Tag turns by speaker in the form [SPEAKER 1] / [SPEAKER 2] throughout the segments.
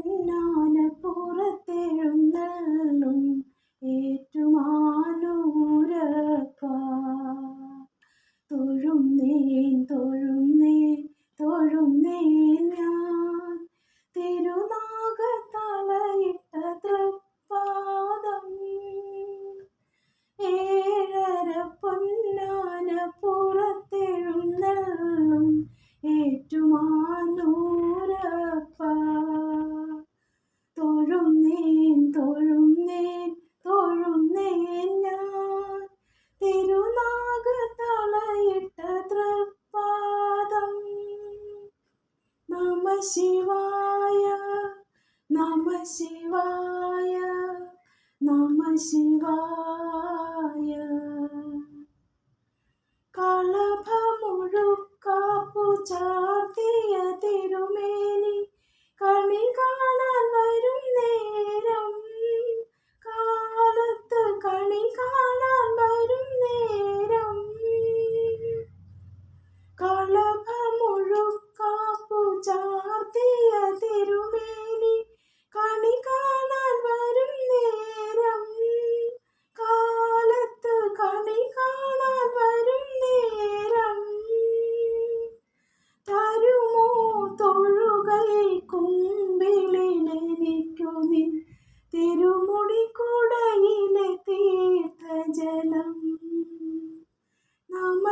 [SPEAKER 1] പൊന്നാന പുറത്തെഴുന്നള്ളും. തൊഴുന്നേൻ തൊഴുന്നേൻ ഞാൻ. തിരുനാഗത്തളയിട്ട തൃപ്പാദം നമ ശിവായ നമ ശിവായ നമ ശിവായ. കളഭമുഴുക്കാപ്പു ചാർത്തിയ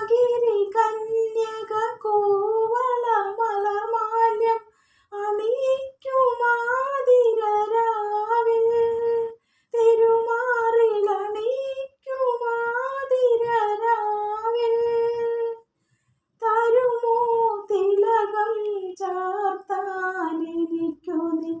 [SPEAKER 1] ഹിമഗിരി കന്യക കൂവള മലർമാല്യം അണിയിക്കുമാതിരരാവിൽ. തിരുമാറിൽ തരുമോ തിലകം ചാർത്താനെനിക്കു നിൻ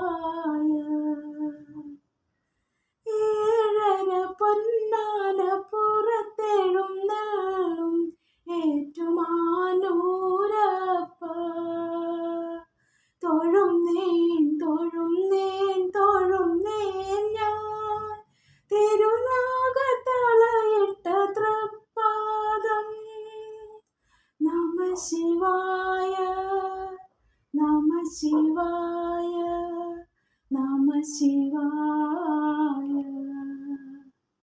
[SPEAKER 1] शिवाय नम शिवाय।